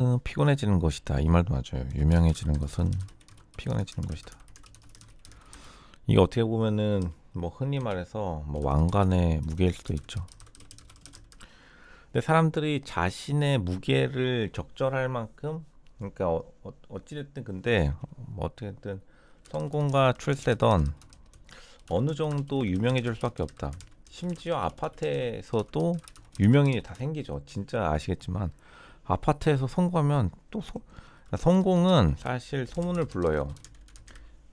어, 피곤해지는 것이다. 이 말도 맞아요. 유명해지는 것은 피곤해지는 것이다. 이게 어떻게 보면은 뭐 흔히 말해서 뭐 왕관의 무게일 수도 있죠. 근데 사람들이 자신의 무게를 적절할 만큼 그러니까 어, 어, 어찌됐든 근데 뭐 어떻게든 성공과 출세던 어느 정도 유명해질 수밖에 없다. 심지어 아파트에서도 유명인이 다 생기죠. 진짜 아시겠지만 아파트에서 성공하면 또 소- 성공은 사실 소문을 불러요.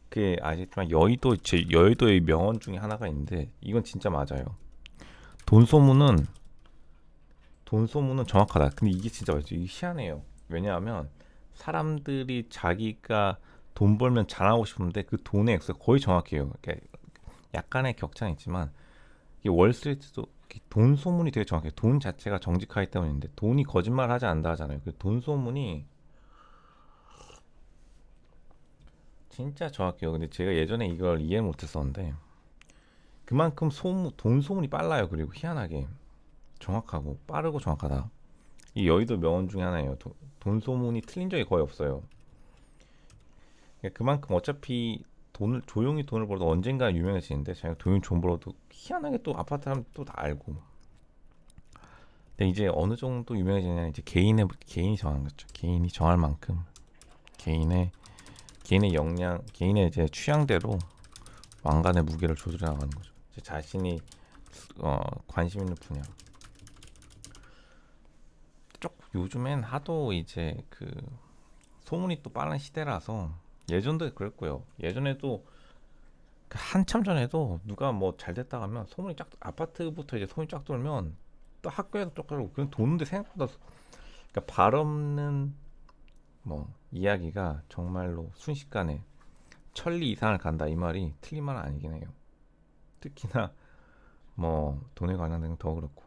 그게 아시겠지만 여의도 제 여의도의 명언 중에 하나가 있는데 이건 진짜 맞아요. 돈 소문은 돈 소문은 정확하다. 근데 이게 진짜 맞죠. 이게 희한해요. 왜냐하면 사람들이 자기가 돈 벌면 자랑하고 싶은데 그 돈의 액수가 거의 정확해요. 이렇게 약간의 격차는 있지만 이게 월스트리트도 돈 소문이 되게 정확해요. 돈 자체가 정직하기 때문인데 돈이 거짓말 하지 않는다 하잖아요. 그 돈 소문이 진짜 정확해요. 근데 제가 예전에 이걸 이해 못했었는데 그만큼 소문 돈 소문이 빨라요. 그리고 희한하게 정확하고 빠르고 정확하다. 이 여의도 명언 중에 하나예요. 도- 돈 소문이 틀린 적이 거의 없어요. 그러니까 그만큼 어차피 돈을 조용히 돈을 벌어도 언젠가 유명해지는데 자기가 돈을 좀 벌어도 희한하게 또 아파트 사람 또다 알고. 근데 이제 어느 정도 유명해지냐 이제 개인의 개인이 정하는 거죠. 개인이 정할 만큼 개인의 개인의 역량, 개인의 이제 취향대로 왕관의 무게를 조절해 나가는 거죠. 이제 자신이 어, 관심 있는 분야. 쪽 요즘엔 하도 이제 그 소문이 또 빠른 시대라서 예전도 그랬고요. 예전에도 그 한참 전에도 누가 뭐 잘 됐다 하면 소문이 쫙 아파트부터 이제 소문이 쫙 돌면 또 학교에도 쫙 돌고 그냥 도는데 생각보다 소- 그러니까 발 없는 뭐 이야기가 정말로 순식간에 천리 이상을 간다 이 말이 틀린 말은 아니긴 해요. 특히나 뭐 돈에 데는 더 그렇고